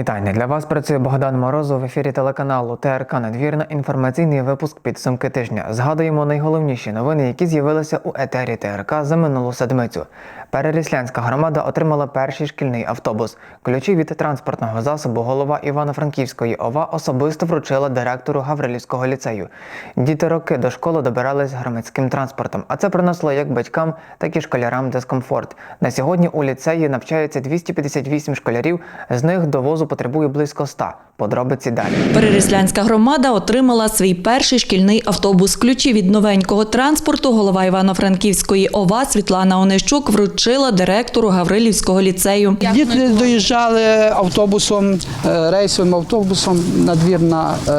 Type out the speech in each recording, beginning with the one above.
Вітання для вас працює Богдан Морозов в ефірі телеканалу ТРК Надвірна. Інформаційний випуск підсумки тижня. Згадуємо найголовніші новини, які з'явилися у етері ТРК за минулу седмицю. Переріслянська громада отримала перший шкільний автобус. Ключі від транспортного засобу голова Івано-Франківської ОВА особисто вручила директору Гаврилівського ліцею. Діти роки до школи добирались громадським транспортом, а це принесло як батькам, так і школярам дискомфорт. На сьогодні у ліцеї навчається 258 школярів, з них до возу потребує близько 100. Подробиці далі. Переріслянська громада отримала свій перший шкільний автобус. Ключі від новенького транспорту голова Івано-Франківської ОВА Світлана Онищук вручила директору Гаврилівського ліцею. Діти доїжджали автобусом, е, рейсовим автобусом на двір на е,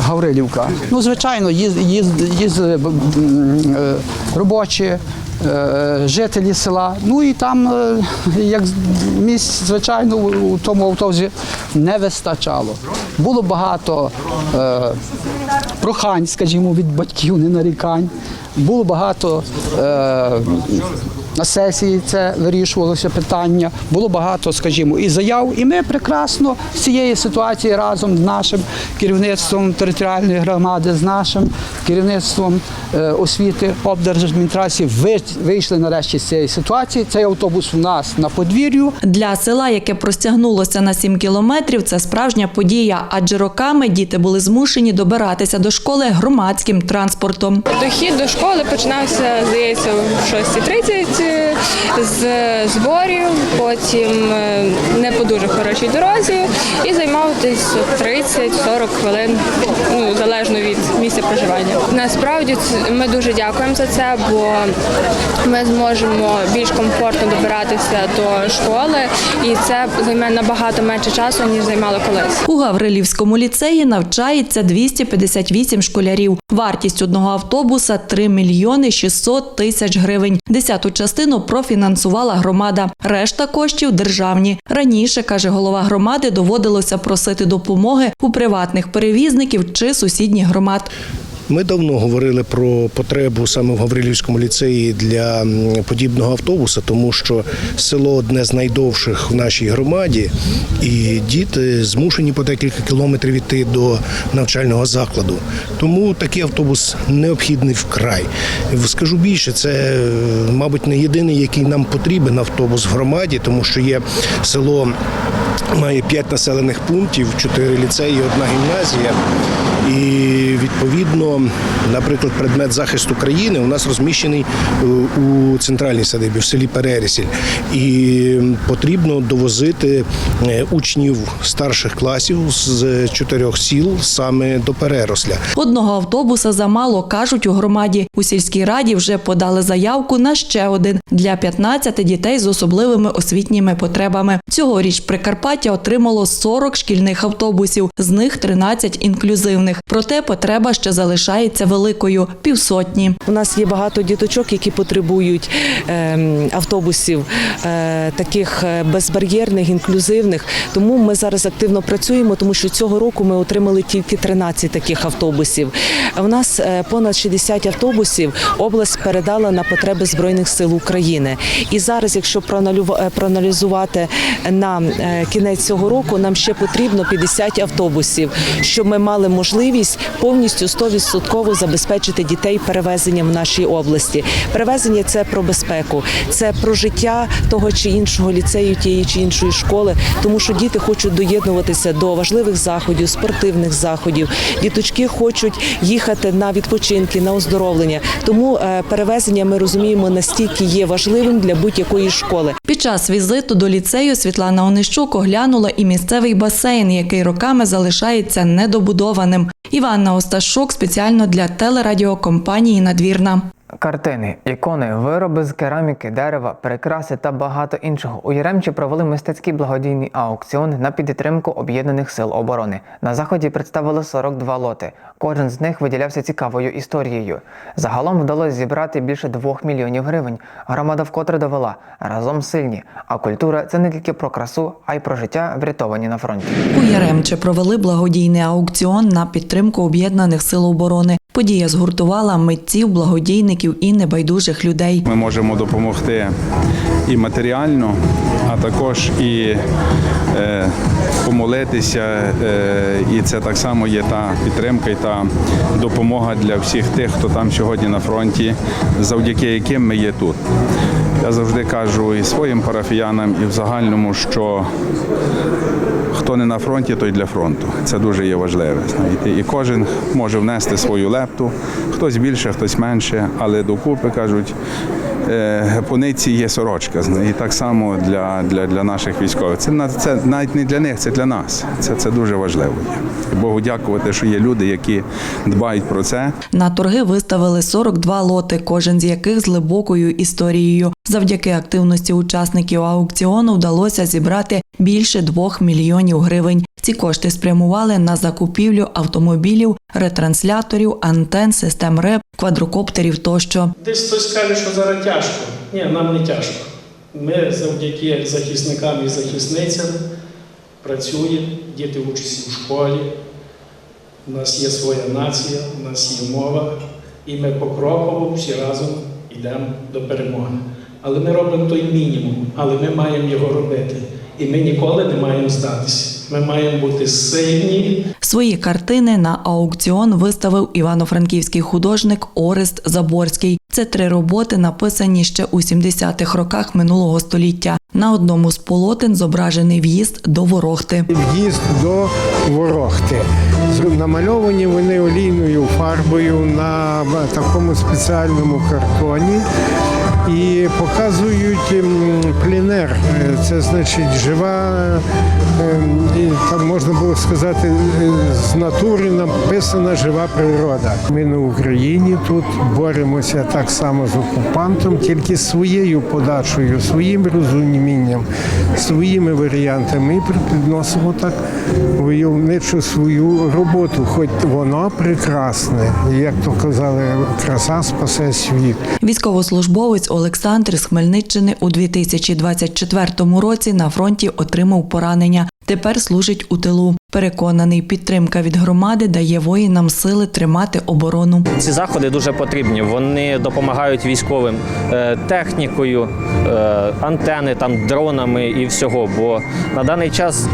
Гаврилівка. Ну, звичайно, їз- їз- їздили е, робочі. Жителі села, ну і там як місць, звичайно, у у тому автобусі не вистачало. Було багато е, прохань, скажімо, від батьків, не нарікань. Було багато е, на сесії це вирішувалося питання. Було багато, скажімо, і заяв. І ми прекрасно з цієї ситуації разом з нашим керівництвом територіальної громади, з нашим керівництвом е, освіти облдержадміністрації вийшли нарешті з цієї ситуації. Цей автобус у нас на подвір'ю. Для села, яке простягнулося на 7 кілометрів, це справжня подія, адже роками діти були змушені добиратися до школи громадським транспортом. Дохід до школи починався, здається, в 6.30 з зборів, потім е, не по дуже хорошій дорозі і займав десь 30-40 хвилин, ну, залежно від місця проживання. Насправді ми дуже дякуємо за це, бо ми зможемо більш комфортно добиратися до школи, і це займе набагато менше часу, ніж займало колись. У Гаврилівському ліцеї навчається 258 школярів. Вартість одного автобуса 3 мільйони 600 тисяч гривень. Десяту частину профінансувала громада. Решта коштів державні. Раніше, каже голова громади, доводилося просити допомоги у приватних перевізників чи сусідніх громад. Ми давно говорили про потребу саме в Гаврилівському ліцеї для подібного автобуса, тому що село одне з найдовших в нашій громаді, і діти змушені по декілька кілометрів йти до навчального закладу. Тому такий автобус необхідний вкрай. Скажу більше, це, е, мабуть, не єдиний, який нам потрібен автобус в громаді, тому що є село. Має п'ять населених пунктів, чотири ліцеї, одна гімназія. І відповідно, наприклад, предмет захисту країни у нас розміщений е, у центральній садибі, в селі Перерісіль. І потрібно довозити е, учнів старших класів з чотирьох сіл саме до Переросля. Одного автобуса замало, кажуть у громаді. У сільській раді вже подали заявку на ще один для 15 дітей з особливими освітніми потребами. Цьогоріч Прикарпаття отримало 40 шкільних автобусів, з них 13 інклюзивних. Проте потреба ще залишається великою півсотні. У нас є багато діточок, які потребують ем, автобусів е, таких е, безбар'єрних, інклюзивних. Тому ми зараз активно працюємо, тому що цього року ми отримали тільки 13 таких автобусів. У нас е, понад 60 автобусів область передала на потреби збройних сил України. І зараз, якщо проаналізувати на кінець цього року, нам ще потрібно 50 автобусів, щоб ми мали можливість повністю 100% забезпечити дітей перевезенням в нашій області. Перевезення це про безпеку, це про життя того чи іншого ліцею, тієї чи іншої школи, тому що діти хочуть доєднуватися до важливих заходів, спортивних заходів. Діточки хочуть їхати на відпочинки, на оздоровлення. Тому е, перевезення ми розуміємо настільки є важливим для будь-якої школи. Під час візиту до ліцею Світлана Онищук оглянула і місцевий басейн, який роками залишається недобудованим. Іванна Осташук спеціально для телерадіокомпанії Надвірна. Картини, ікони, вироби з кераміки, дерева, прикраси та багато іншого. У Яремчі провели мистецький благодійний аукціон на підтримку об'єднаних сил оборони. На заході представили 42 лоти. Кожен з них виділявся цікавою історією. Загалом вдалося зібрати більше 2 мільйонів гривень. Громада вкотре довела разом сильні. А культура це не тільки про красу, а й про життя врятовані на фронті. У Яремче провели благодійний аукціон на підтримку об'єднаних сил оборони. Подія згуртувала митців, благодійників і небайдужих людей. Ми можемо допомогти і матеріально, а також і е, помолитися. Е, і це так само є та підтримка і та допомога для всіх тих, хто там сьогодні на фронті, завдяки яким ми є тут. Я завжди кажу і своїм парафіянам, і в загальному, що хто не на фронті, той для фронту. Це дуже є важливе. Знаєте. І кожен може внести свою лепту, хтось більше, хтось менше, але докупи кажуть. Е, По ниці є сорочка, і так само для, для, для наших військових. Це, це навіть не для них, це для нас. Це, це дуже важливо. є. Богу дякувати, що є люди, які дбають про це. На торги виставили 42 лоти, кожен з яких з глибокою історією. Завдяки активності учасників аукціону вдалося зібрати більше 2 мільйонів гривень. Ці кошти спрямували на закупівлю автомобілів, ретрансляторів, антен, систем РЕП, квадрокоптерів тощо. Десь хтось каже, що зараз тяжко. Ні, нам не тяжко. Ми завдяки захисникам і захисницям працюємо, діти вчаться у школі. У нас є своя нація, у нас є мова, і ми покроково всі разом йдемо до перемоги. Але ми робимо той мінімум, але ми маємо його робити. І ми ніколи не маємо здатися. Ми маємо бути сильні, Свої картини на аукціон виставив івано-франківський художник Орест Заборський. Це три роботи, написані ще у 70-х роках минулого століття. На одному з полотен зображений в'їзд до Ворохти. в'їзд до Ворохти. Намальовані вони олійною фарбою на такому спеціальному картоні і показують ем, плінер. Е, Це значить жива, і там можна було сказати, е, з натури написана жива природа. Ми на Україні тут боремося так само з окупантом, тільки своєю подачею, своїм розумінням, своїми варіантами і підносимо так войовничу свою роботу, хоч воно прекрасне. Як то казали, краса спасе світ. Військовослужбовець Олександр з Хмельниччини у 2024 році на фронті отримав поранення. Тепер служить у тилу. Переконаний, підтримка від громади дає воїнам сили тримати оборону. Ці заходи дуже потрібні. Вони допомагають військовим е, технікою, е, антени, там дронами і всього. Бо на даний час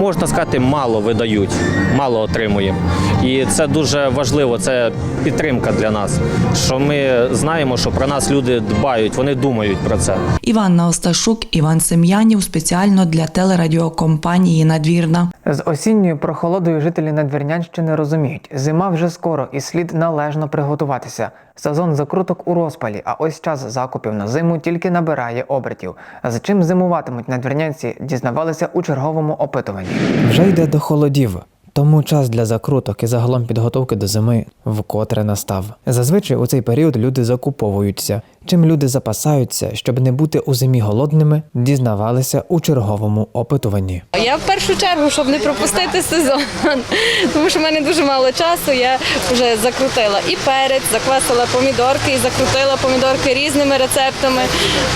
можна сказати, мало видають, мало отримуємо. І це дуже важливо. Це підтримка для нас. Що ми знаємо, що про нас люди дбають, вони думають про це. Іванна Осташук, Іван Сем'янів спеціально для телерадіокомпанії Надвірна. З осінньою прохолодою жителі Надвірнянщини розуміють, зима вже скоро і слід належно приготуватися. Сезон закруток у розпалі, а ось час закупів на зиму тільки набирає обертів. З чим зимуватимуть надвірнянці, дізнавалися у черговому опитуванні. Вже йде до холодів. Тому час для закруток і загалом підготовки до зими вкотре настав. Зазвичай у цей період люди закуповуються. Чим люди запасаються, щоб не бути у зимі голодними, дізнавалися у черговому опитуванні. Я в першу чергу, щоб не пропустити сезон, тому що в мене дуже мало часу. Я вже закрутила і перець, заквасила помідорки, і закрутила помідорки різними рецептами,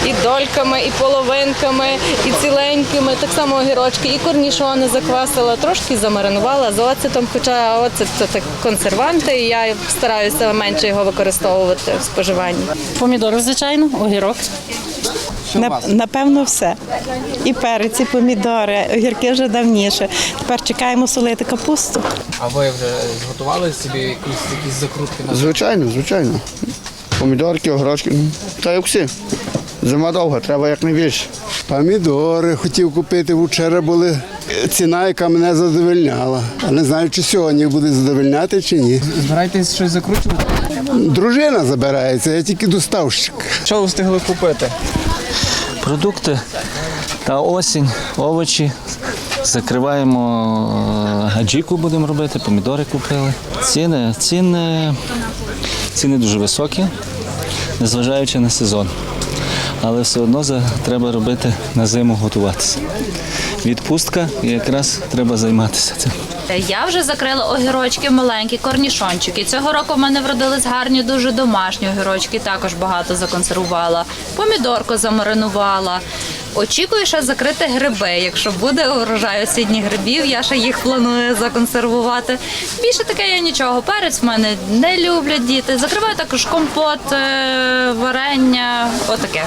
і дольками, і половинками, і ціленькими. Так само огірочки, і корнішони заквасила, трошки замаринувала з оцетом. Хоча оцет це так консерванти, і я стараюся менше його використовувати в споживанні. Помідори, звичайно, огірок. Напевно, все. І перець, і помідори, огірки вже давніше. Тепер чекаємо солити капусту. А ви вже зготували собі якісь, якісь закрутки на Звичайно, звичайно. Помідорки, огірочки. Та як всі. Зима довга, треба якнайбільше. Помідори хотів купити, вчора були ціна, яка мене задовольняла. А не знаю, чи сьогодні буде задовольняти чи ні. Збираєтесь щось закручувати? Дружина забирається, я тільки доставщик. Що ви встигли купити? Продукти та осінь, овочі. Закриваємо е, аджіку будемо робити, помідори купили. Ціни, ціни, ціни дуже високі, незважаючи на сезон. Але все одно за- треба робити на зиму готуватися. Відпустка і якраз треба займатися цим. Я вже закрила огірочки маленькі, корнішончики. Цього року в мене вродились гарні, дуже домашні огірочки, також багато законсервувала. Помідорку замаринувала. Очікую, що закрити гриби. Якщо буде урожай осінніх грибів, я ще їх планую законсервувати. Більше таке я нічого. Перець в мене не люблять діти. Закриваю також компот, е, варення, отаке.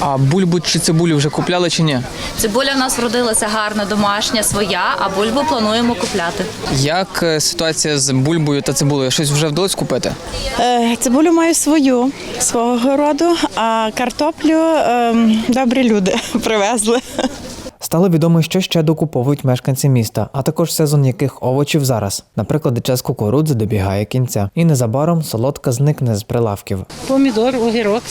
А бульбу чи цибулю вже купляли чи ні? Цибуля в нас вродилася гарна, домашня, своя, а бульбу плануємо купляти. Як е, ситуація з бульбою та цибулею? Щось вже вдалося купити? Е, Цибулю маю свою, свого городу, а картоплю ем, добрі люди привезли. Стало відомо, що ще докуповують мешканці міста, а також сезон яких овочів зараз. Наприклад, час кукурудзи добігає кінця, і незабаром солодка зникне з прилавків. Помідор, огірок,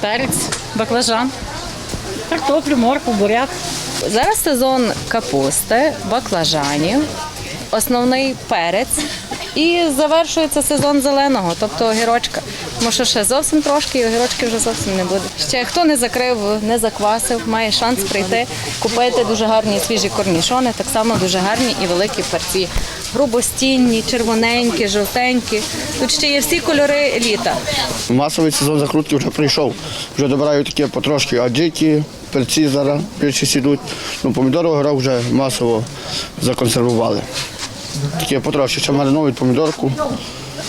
перець, баклажан, картоплю, моркву, буряк. Зараз сезон капусти, баклажанів, основний перець і завершується сезон зеленого, тобто огірочка. Тому що ще зовсім трошки і огірочки вже зовсім не буде. Ще хто не закрив, не заквасив, має шанс прийти, купити дуже гарні свіжі корнішони, так само дуже гарні і великі перці. Грубостінні, червоненькі, жовтенькі. Тут ще є всі кольори літа. Масовий сезон закрутки вже прийшов. Вже добирають такі потрошки аджики, перці зараз більшість ідуть. Ну, помідори огірок вже масово законсервували. Такі потрошки, ще маринують помідорку,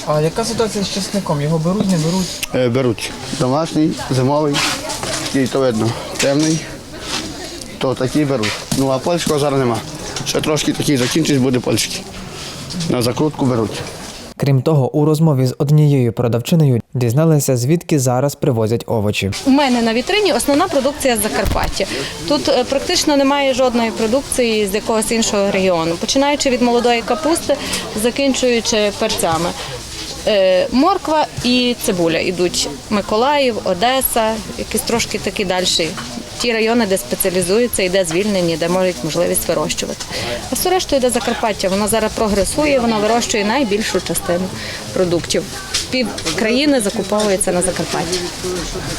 А яка ситуація з чесником? Його беруть, не беруть? е, беруть. Домашній, зимовий, такий то видно, темний, то такі беруть. Ну а польського зараз нема. Ще трошки такий закінчить, буде польський. На закрутку беруть. Крім того, у розмові з однією продавчиною дізналися, звідки зараз привозять овочі. У мене на вітрині основна продукція з Закарпаття. Тут е, практично немає жодної продукції з якогось іншого регіону, починаючи від молодої капусти, закінчуючи перцями. Е, Морква і цибуля йдуть Миколаїв, Одеса, якісь трошки такі далі. Ті райони, де спеціалізуються і де звільнені, де можуть можливість вирощувати. А все решту йде Закарпаття. Вона зараз прогресує, вона вирощує найбільшу частину продуктів. Пів країни закуповується на Закарпатті.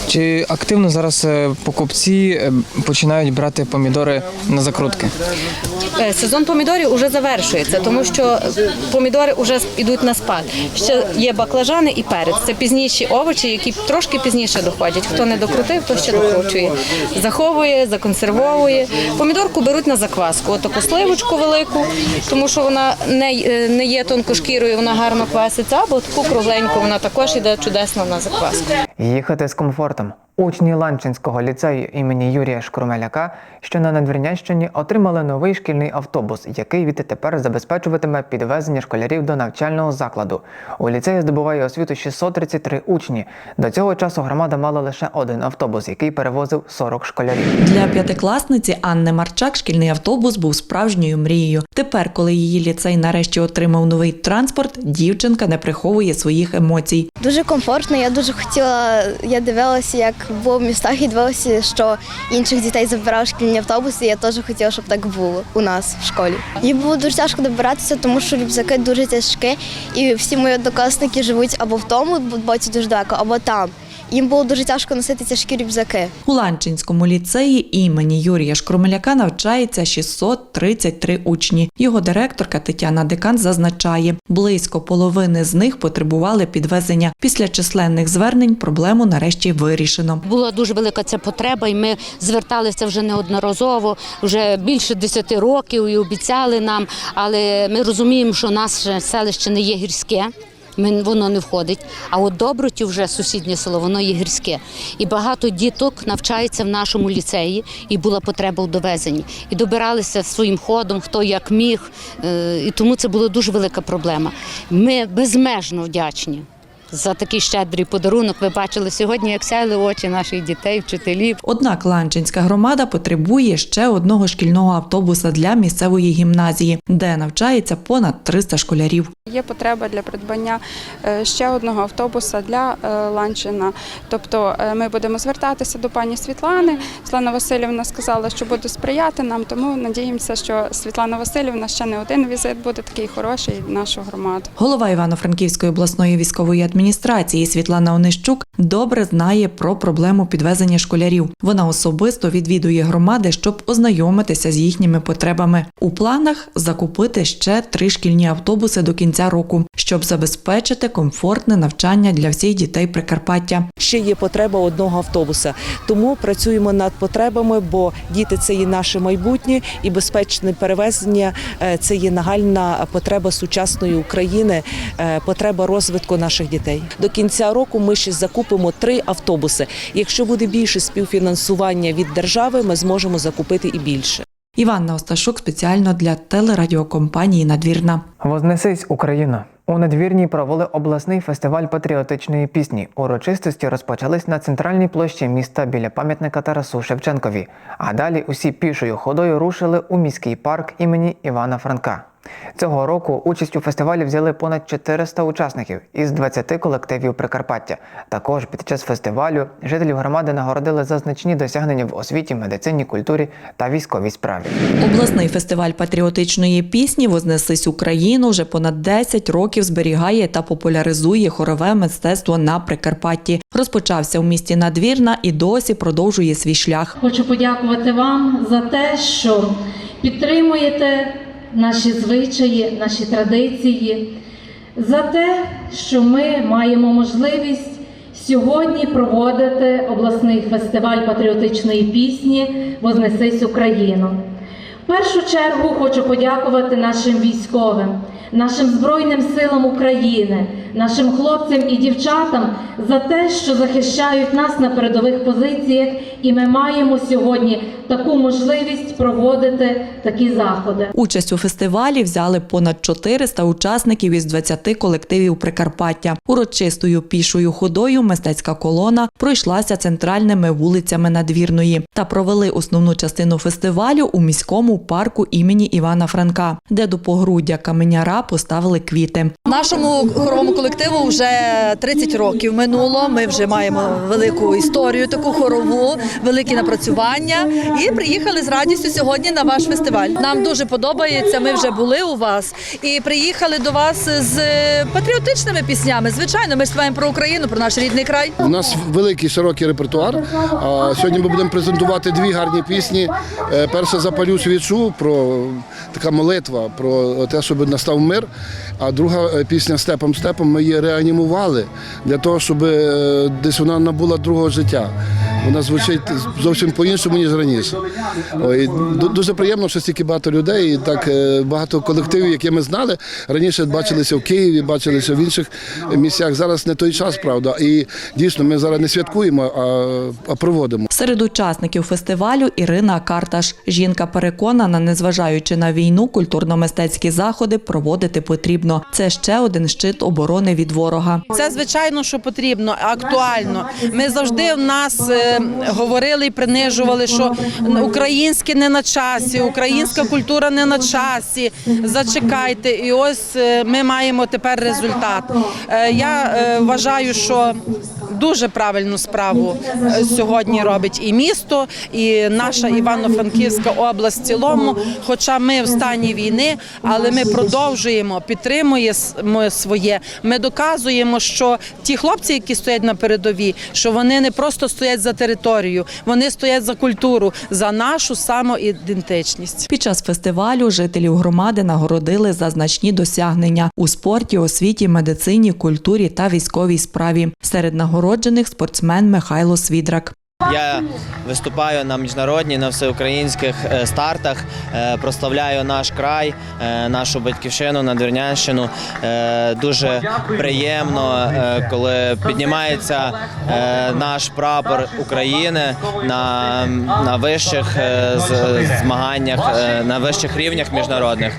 Чи активно зараз е, покупці е, починають брати помідори на закрутки? Е, Сезон помідорів вже завершується, тому що помідори вже йдуть на спад. Ще є баклажани і перець. Це пізніші овочі, які трошки пізніше доходять. Хто не докрутив, то ще докручує. Заховує, законсервовує. Помідорку беруть на закваску. Отаку сливочку велику, тому що вона не, не є тонкошкірою, вона гарно кваситься, або таку кругленьку, вона також йде чудесно на закваску. Їхати з комфортом. Учні Ланчинського ліцею імені Юрія Шкрумеляка, що на Надвірнянщині, отримали новий шкільний автобус, який відтепер забезпечуватиме підвезення школярів до навчального закладу. У ліцеї здобуває освіту 633 учні. До цього часу громада мала лише один автобус, який перевозив 40 школярів. Для п'ятикласниці Анни Марчак шкільний автобус був справжньою мрією. Тепер, коли її ліцей нарешті отримав новий транспорт, дівчинка не приховує своїх емоцій. Дуже комфортно. Я дуже хотіла. Я дивилася, як було в містах, і що інших дітей забирали шкільні автобуси. і Я теж хотіла, щоб так було у нас в школі. Їй було дуже тяжко добиратися, тому що рюкзаки дуже тяжкі, і всі мої однокласники живуть або в тому боці дуже далеко, або там. Їм було дуже тяжко носити тяжкі рюкзаки. У Ланчинському ліцеї імені Юрія Шкромеляка навчається 633 учні. Його директорка Тетяна Декан зазначає, близько половини з них потребували підвезення. Після численних звернень проблему нарешті вирішено. Була дуже велика ця потреба, і ми зверталися вже неодноразово, вже більше 10 років і обіцяли нам. Але ми розуміємо, що наше селище не є гірське. Ми- Воно не входить. А от Добротю вже сусіднє село, воно є гірське. І багато діток навчається в нашому ліцеї, і була потреба у довезенні. І добиралися своїм ходом, хто як міг. Е, І тому це була дуже велика проблема. Ми безмежно вдячні за такий щедрий подарунок. Ви бачили сьогодні, як сяяли очі наших дітей, вчителів. Однак Ланчинська громада потребує ще одного шкільного автобуса для місцевої гімназії, де навчається понад 300 школярів. Є потреба для придбання е, ще одного автобуса для е, Ланчина. Тобто е, ми будемо звертатися до пані Світлани. Світлана Васильівна сказала, що буде сприяти нам, тому надіємося, що Світлана Васильівна ще не один візит буде такий хороший в нашу громаду. Голова Івано-Франківської обласної військової адміністрації адміністрації Світлана Онищук добре знає про проблему підвезення школярів. Вона особисто відвідує громади, щоб ознайомитися з їхніми потребами. У планах закупити ще три шкільні автобуси до кінця року, щоб забезпечити комфортне навчання для всіх дітей Прикарпаття. ще є потреба одного автобуса. Тому працюємо над потребами, бо діти це є наше майбутнє і безпечне перевезення е, це є нагальна потреба сучасної України, е, потреба розвитку наших дітей. До кінця року ми ще закупимо три автобуси. Якщо буде більше співфінансування від держави, ми зможемо закупити і більше. Іванна Осташук спеціально для телерадіокомпанії Надвірна. Вознесись Україна. У надвірній провели обласний фестиваль патріотичної пісні. Урочистості розпочались на центральній площі міста біля пам'ятника Тарасу Шевченкові. А далі усі пішою ходою рушили у міський парк імені Івана Франка. Цього року участь у фестивалі взяли понад 400 учасників із 20 колективів Прикарпаття. Також під час фестивалю жителів громади нагородили за значні досягнення в освіті, медицині, культурі та військовій справі. Обласний фестиваль патріотичної пісні Вознесись Україну вже понад 10 років зберігає та популяризує хорове мистецтво на Прикарпатті. Розпочався у місті Надвірна і досі продовжує свій шлях. Хочу подякувати вам за те, що підтримуєте наші звичаї, наші традиції, за те, що ми маємо можливість сьогодні проводити обласний фестиваль патріотичної пісні Вознесись Україну. В першу чергу хочу подякувати нашим військовим, нашим Збройним силам України, нашим хлопцям і дівчатам за те, що захищають нас на передових позиціях, і ми маємо сьогодні таку можливість проводити такі заходи. Участь у фестивалі взяли понад 400 учасників із 20 колективів Прикарпаття. Урочистою пішою ходою мистецька колона пройшлася центральними вулицями Надвірної та провели основну частину фестивалю у міському парку імені Івана Франка, де до погруддя каменяра поставили квіти. Нашому хоровому колективу вже 30 років минуло. Ми вже маємо велику історію, таку хорову, великі напрацювання. І приїхали з радістю сьогодні на ваш фестиваль. Нам дуже подобається. Ми вже були у вас і приїхали до вас з патріотичними піснями. Звичайно, ми співаємо про Україну, про наш рідний край. У нас великий широкий репертуар. Сьогодні ми будемо презентувати дві гарні пісні. Е, Перша запалю свічу про така молитва про те, щоб настав мир. А друга е, пісня Степом Степом ми її реанімували для того, щоб е, десь вона набула другого життя. Вона звучить зовсім по-іншому, ніж раніше. Ой, дуже приємно, що стільки багато людей, і так е, багато колективів, які ми знали. Раніше бачилися в Києві, бачилися в інших місцях. Зараз не той час, правда. І дійсно ми зараз не святкуємо, а, а проводимо. Серед учасників фестивалю Ірина Карташ. Жінка переконана, незважаючи на війну, культурно-мистецькі заходи проводити потрібно. Це ще один щит оборони від ворога. Це звичайно, що потрібно, актуально. Ми завжди в нас е, говорили і принижували, що українське не на часі, українська культура не на часі. Зачекайте, і ось е, ми маємо тепер результат. Е, Я вважаю, що дуже правильну справу сьогодні робить і місто, і наша Івано-Франківська область в цілому. Хоча ми в стані війни, але ми продовжуємо підтримуємо своє. Ми доказуємо, що ті хлопці, які стоять на передовій, що вони не просто стоять за територію, вони стоять за культуру, за нашу самоідентичність. Під час фестивалю жителів громади нагородили за значні досягнення у спорті, освіті, медицині, культурі та військовій справі. Серед нагороджених спортсмен Михайло Свідрак. Я виступаю на міжнародних, на всеукраїнських е, стартах, е, прославляю наш край, е, нашу батьківщину, Надвірнянщину. Дуже приємно, коли піднімається наш прапор України на, на вищих змаганнях, на вищих рівнях міжнародних.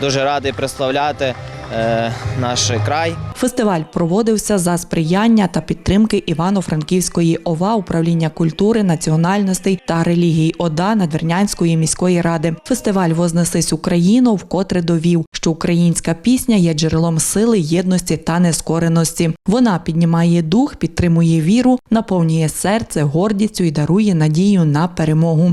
Дуже радий представляти е, наш край. Фестиваль проводився за сприяння та підтримки Івано-Франківської ОВА управління культури, національностей та релігій ОДА Надвірнянської міської ради. Фестиваль Вознесись Україну вкотре довів, що українська пісня є джерелом сили, єдності та нескореності. Вона піднімає дух, підтримує віру, наповнює серце гордістю і дарує надію на перемогу.